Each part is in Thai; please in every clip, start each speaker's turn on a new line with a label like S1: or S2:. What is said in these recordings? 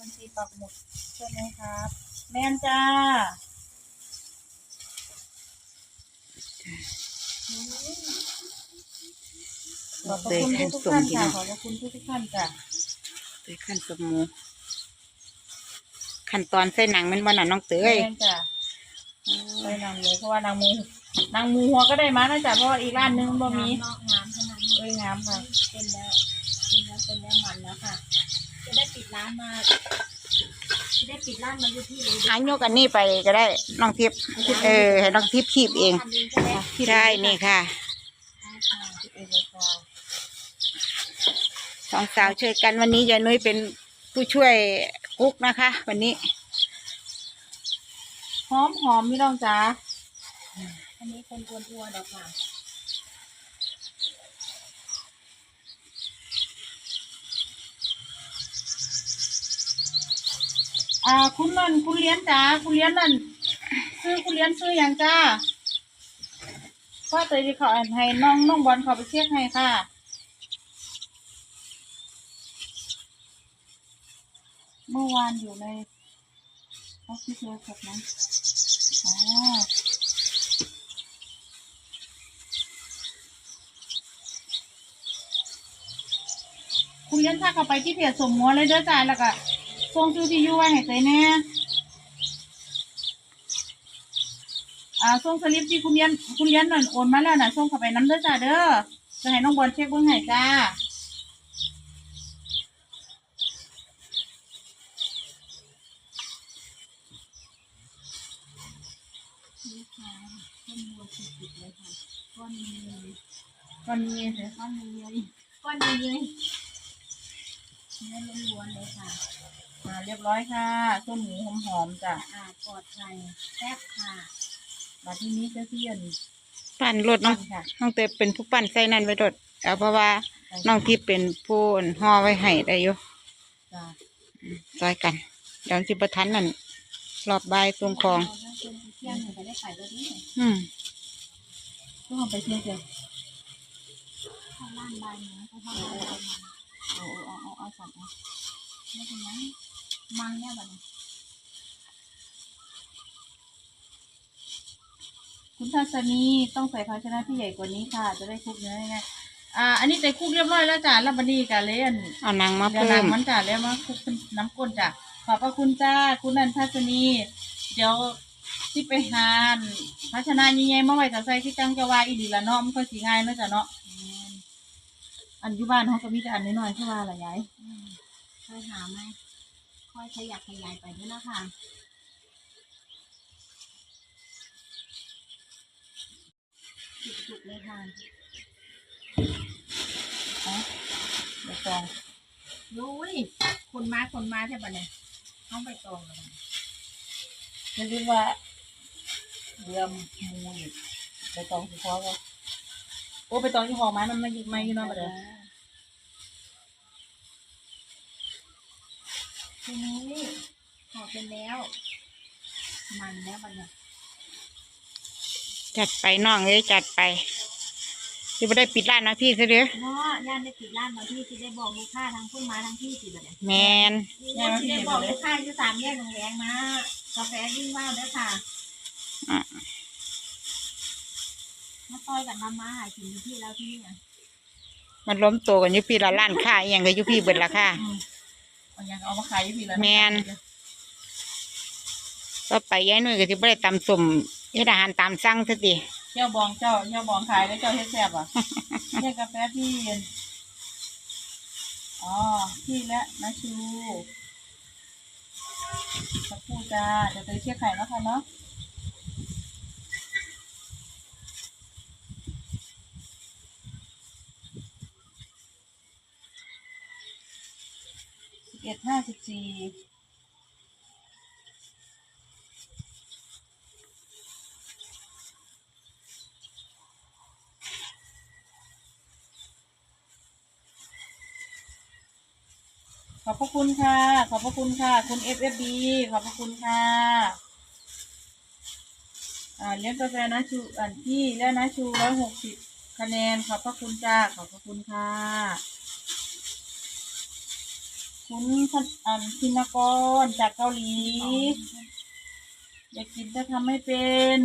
S1: บัญชีปักหมุดใช่ไหมครับ แม่นจ้าขอบพระคุณทุกๆท่านค่ะขอบพระคุณทุกๆท่านจ้ะ
S2: ใส่ขั้นสมูขั้นตอนใส่หนังแมันบ่น่ะน้องเตย
S1: แม่นจ้ะไปนางหมูเพราะว่านางหมูนางหมูหัวก็ได้มานะจ๊ะเพราะว่าอีกร้านหนึงบ่มี
S3: เนาะงามขนาดนี้
S1: เอ้ยงามค่ะ
S3: เป็นแล้วเป็นแล้วเป็นแล้วมันแล้วค่ะ จะได้ปิดร้านมาจะได้ปิดร้านมาอยู่ที่เลย
S2: หายกอันนี้ไปก็ได้น้องทิพย์เออให้น้องทิพย์คีบเอง
S3: ทำเองก็ได้
S2: ใช่นี่ค่ะ
S1: คิดเองเลยค่ะ
S2: สองสาวช่วยกันวันนี้ยายนุ้ยเป็นผู้ช่วยกุ๊กนะคะ วันนี้
S1: หอมหอมพี่น้องจ้า
S3: อันนี้คนกวนทัวดอกค่ะ
S1: อ่าคุณนันคุณเลี้ยนจ้าคุณเลี้ยนนั่นซื้อคุณเลี้ยนซื้ออย่างจ้าพ่อเตยที่เขาอ่านให้น้องน้องบอลเขาไปเช็คให้ค่ะเมื่อวานอยู่ในออฟฟิศเลยครับนะอ๋อคุณเลี้ยนถ้าเขาไปที่เพจสมมัวเลยเด้อจ้าแล้วก็ ส่งชื่อที่อยู่ไว้ให้เตยแน่อ่าส่งสลิปที่คุณเลี้ยนคุณเลี้ยนนั่นโอนมาแล้วน่ะส่งเข้าไปน้ำเด้อจ้าเด้อจะให้น้องบอลเช็คเบื้องให้จ้า
S3: นี่ค่ะต้นบัวสุดๆเลยค่ะก้อนเลย
S1: ก่อนเสีย
S3: ก้อนเลยก้อนเลยเนื้อล้วนๆเลยค่ะ
S1: มาเรียบร้อยค่ะส้มหมูหอมๆจ้ะ
S3: สะอาดปลอดภัยแซ่บค่ะ
S1: มาที่นี้เจ้าที่อัน
S2: ปั้นรถน้อง
S1: ค่ะ
S2: น้องเตยเป็นผู้ปั้นใส่นั่นไว้รถเอาเพราะว่าน้องทิพย์เป็นผู้ห่อไว้ให้ได้อยู่
S1: จ้ะ
S2: ซอยกันเดี๋ยวสิบทันนั่นรอบบ่ายตรงคลอง
S3: เาถ้าเป็นเที่ยงหนึ่งจะได้ขายรถนี้
S2: อืม
S1: ก็เอาไปเที่ยวจ้ะ
S3: ข้างล่างใบเนื้อเขาทำอะไรมา
S1: เอาเอาเอาเอาสั่งเอา
S3: ไม่เป็นไร มังเนี่ยแบบนี้
S1: คุณทัศนีต้องใส่ภาชนะที่ใหญ่กว่านี้ค่ะ จะได้คลุกเนื้อง่ายๆอ่า อันนี้ใส่คลุกเรียบร้อยแล้วจ้ะแล้วบันนี้กะเล่น
S2: เอานางมา
S1: เดี๋ยว
S2: เพิ่ม
S1: น้ำมันจ้ะแล้วมาคลุกเป็นน้ำก้นจ้ะขอบพระคุณจ้าคุณนันทัศนี เดี๋ยวที่ไปหานภาชนะยิ่งๆมาไว้จะใส่ที่จังจะว่าอีหลีละเนาะมันก็สีง่ายเนาะจ้ะเนาะอันอยู่บ้านเขาก็มีแต่อันน้อยๆที่ว่าอะไรยาย
S3: อืมค่อยหาไหม ค่อยขยับขยายไปด้วยนะคะจุกๆเลยค่ะ
S1: เดี๋ยวจอง
S3: ยุ้ยคนมาคนมาใช่ปะเนี่ยเอาไปตองกัน
S1: จะเรียกว่าเดือมมูอีกไปตองสิพอก็โอ้ไปตองที่หอไม้มันไม่ไม่อยู่นอกมาเลย
S3: ทีนี้ขอเป็นแล้ว มันแล้วมันเนี่ย
S2: จัดไปน้องเอ้ยจัดไปสิบ่ได้ปิดร้านนะพี่ซะเด้อ
S3: เนาะย่านได้ปิดร้านมาที่ที่ได้บอกลูกค้าทั้งพุ่นมาทั้งที่สิแบบเนี่ย
S2: แมน
S3: ที่ได้บอกลูกค้าอยู่สามแยกโรงแรมมากาแฟยิ่งว่าวเด้อค่ะ
S2: อะ
S3: มาต้อยกันมามาหากินอยู่ที่แล้วที่นี่นะ
S2: มันล้มตัวกันอยู่พี่ละร้านค้าอหยังก็อยู่พี่เบิดละค่ะ
S1: อืม เอายังเอามาขายอยู่พี่แล้ว
S2: แม่น ก็ไปย้ายหน่วยก็สิบ่ได้ตำส้มเฮ็ดอาหารตามสั่งซะติ
S1: เจ้าบองเจ้าเจ้าบองขายแล้วเจ้าเฮ็ดแซ่บอะเนี่ยกาแฟพี่อ๋อพี่และนาชูสักครู่จ้าเดี๋ยวไปเช็คไข่แล้วค่ะเนาะ เจ็ดห้าสิบสี่ขอบพระคุณค่ะ ขอบพระคุณค่ะ คุณ FFB ขอบพระคุณค่ะอ่าเลี้ยงกาแฟนะชูอันที่แล้วนะชูร้อยหกสิบคะแนน ขอบพระคุณจ้า ขอบพระคุณค่ะ คคุณพันอันพินากรจากเกาหลี อยากกินจะทำไม่เป็น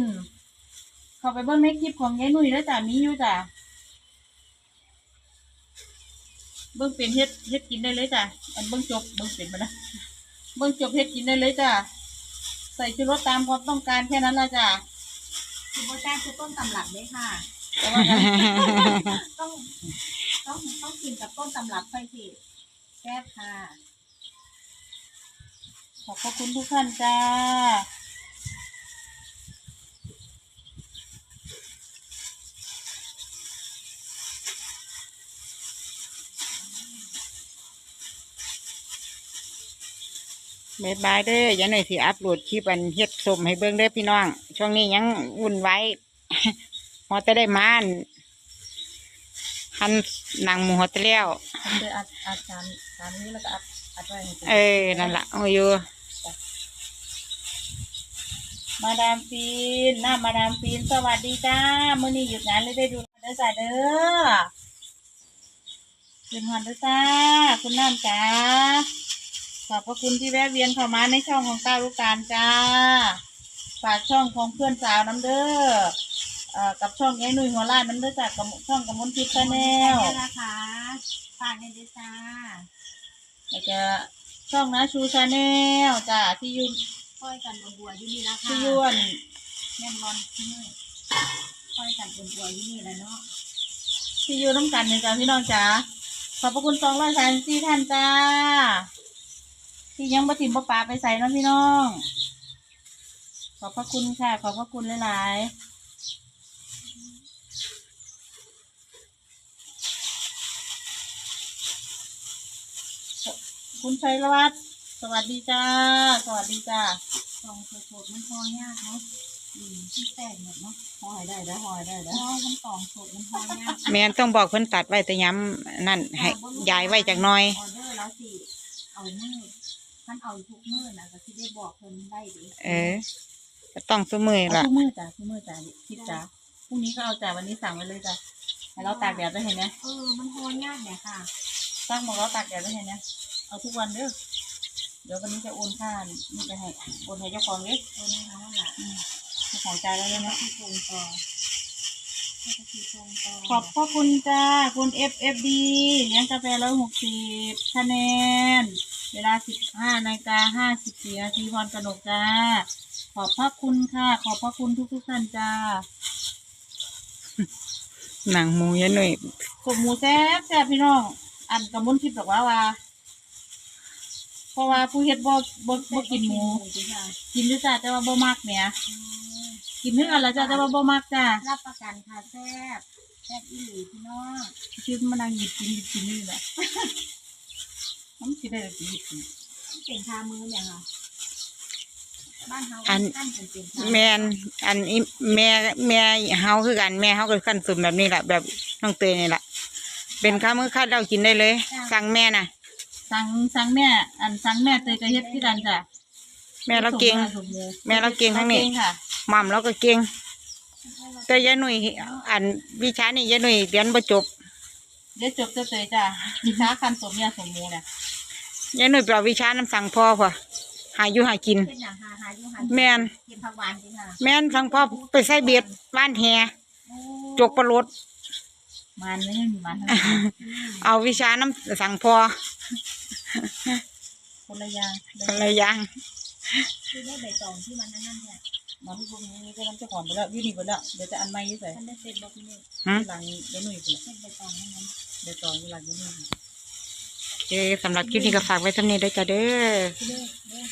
S1: เข้าไปเบิ้งในคลิปของยายนุ่ยแล้วจ้ะมีอยู่จ้ะเบิ้งเป็นเฮ็ดเฮ็ดกินได้เลยจ้ะอันเบิ้งจบเบิ้งเป็นมานะเบิ้งจบเฮ็ดกินได้เลยจ้ะใส่ชูรสตามความต้องการแค่นั้นละจ้ะ
S3: คือโบแจ้งคือต้นตำรับเลยค่ะ
S1: แต่ว่างั้น
S3: ต้องต้องต้องกินกับต้นตำรับค่อยสิ แซ่บค่ะ
S1: ขอบพระคุณทุกท่านจ้า
S2: บายบายเด้ออยังหน่อยสิอัพโหลดคลิปอันเฮ็ดสมให้เบิ่งเด้อพี่น้อง ช่วงนี้ยังวุ่นไว้ พอจะได้มานหันหนังหมูหอตะแล้ว
S1: ผมจะอัดอัดจาน จานนี้แล้วก็อัดอัดไว้ให้ดู
S2: เออนั่นละโอ้ยอยู่
S1: มาดามฟีนหน้ามาดามฟีนสวัสดีจ้ามื้อนี้หยุดงานเลยได้ดูเด้อจ้าเด้อคืนฮอนเด้อจ้าคุณน้ำจ้าขอบพระคุณที่แวะเวียนเข้ามาในช่องของต้าลูกการจ้า ฝากช่องของเพื่อนสาวน้ำเด้อเอ่อกับช่องยายหนุ่ยหัวล้านน้ำเด้อจ้ากับช่องกับมนทิพย์ชาแนล
S3: นี่นะคะฝากในเดอจ้า
S1: แล้วก็ช่องนะชูชาแนลจ้าที่ยุ่
S3: ค่อยกันบัวอยู่นี่ละคะ
S1: ที่ยวน
S3: แม่นบอลที่นี่ค่อยกันบัวอยู่นี่แหละเนาะ
S1: ที่อยูน้ำกันเนี่ยจ้าพี่น้องจ้าขอบพระคุณสองร้อยสามสี่ท่านจ้า ที่ยังบ่ถิ่มบ่ปลาไปใส่เน้องพี่น้อง ขอบพระคุณค่ะ ขอบพระคุณหลายๆ คุณชัยวัฒน์สวัสดีจ้า สวัสดีจ้า
S3: ซองสดๆมันพอยากเนาะอืมที่แตกหมดเนาะ
S1: หอยได้แล้วหอยได้
S3: เพ
S1: แล้ว
S3: ราะว่ามันตองสดมันพอยาก
S2: แม่นต้องบอกเพิ่นตัดไว้แต่ย้ำนั่นให้ยายไว้จากหน้อย
S3: ออเดอร์แล้วสิเอามือท่านเอาทุกมือนะก็ที่ได้บอกเพิ่นได้ดิ
S2: เออก็ต้องสมือ
S1: เอา
S2: ละ
S1: ทุกมือจ้ะทุกมือจ้ะคิดจ้ะพรุ่งนี้ก็เอาจ้ะวันนี้สั่งไว้เลยจ้ะให้เราตากแดดได้เห็นไหม
S3: เออมันพอยากเนี่ยค่ะ
S1: ตั้งบอกเราตากแดดได้เห็นไหม เอาทุกวันเด้อเดี๋ยววันนี้จะโอนค่านี่ไปให้โอนให้เจ้าของเด้อ
S3: เออนะคะนั่นแหละ
S1: เจ้าของจ่ายแล้วเลยนะ
S3: ที่ทรงต่อที่ทรงต่อ
S1: ขอบพระคุณจ้า คุณ FFD เลี้ยงกาแฟร้อยหกสิบคะแนน เวลาสิบห้านาฬิกาห้าสิบสี่นาทีพรกนกจ้า ขอบพระคุณค่ะ ขอบพระคุณทุกทุกๆท่านจ้า
S2: หนังหมูยายหน่อย
S1: สมหมูแซ่บแซ่บพี่น้อง อันกระมุนทิพย์บอกว่าว่า เพราะว่าผู้เฮ็ดบ่บ่บ่กินหมู
S3: จริงค่ะ
S1: กินด้วยจ้าแต่ว่าบ่มักแหมกินเนื้อละจ้าแต่ว่าบ่มักจ้า
S3: รับประกันค่ะแซ่บแซ่บอีหลีพี่น้อง
S1: ชื่อมานั่งหยิบกินหยิบกินนี่แหละมันสิได้หยิบกิน
S3: เป็นชามือเนี่ยค่ะบ้านเฮา
S2: อัน
S3: ขั้นเป็นเป็นชา
S2: แม่นอันอีแม่แม่เฮาคือกันแม่เฮาก็ขั้นสุ่มแบบนี้แหละแบบน้องเตยนี่แหละเป็นข้าวมื้อข้าวเรากินได้เลย สั่งแม่น่ะ
S1: สั่งสั่งแม่ อันสั่งแม่เตยก็เฮ็ดที่กันจ้ะ
S2: แม่เราเก่ง
S1: ส่หมู
S2: แม่เราเก่งทั้งนี้
S1: เก่งค่ะ
S2: หม่ำเราก็เก่ง แต่ยายหนุ่ยอันวิชานี่ยายหนุ่ยเรียนบ่จบ
S1: เดี๋ยวจบเตยๆจ้ะมีช้าคันสมยาสมหมูเนี่ย
S2: ยายหนุ่ยไปเอาวิชาน้ำสั่งพ่อพ่อหาอยู่หากิน
S3: เป็นอย่างหาหาอยู่หา
S2: แม่น
S3: กินผักหวานจริงค่ะ
S2: แม่นสั่งพ่อไปใส่เบ็ดบ้านแฮ
S3: โอ้
S2: จกปลารด
S1: มันไม่มีมันทั้งนั้น
S2: เอาวิชาน้ำสั่งพ่อ
S1: คนละอย่าง
S2: คนละอย่าง
S3: คือได้ใบตองที่มันนั่นนั่นเนี่ย
S1: มันพวกนี้ก็น้ำเจ้าของไปแล้วอยูนี่ไปแล้วเดี๋ยวจะอันใหม่ยี่ใส่
S3: ท่านได้เสร็จบอกพี่เนี่ย
S2: หืม
S1: หลังเดี๋ยวหนุ่ยไปแล้ว
S3: เสร็จใบตองนั่นนั้น
S1: เดี๋ยวต่ออยู่หลังเดี๋ยวหนุ่ย
S2: โอเคสำหรับคลิปนี้ก็ฝากไว้เท่านี้ได้อจ้ะเด้อ
S3: พี่เด้อเด้อ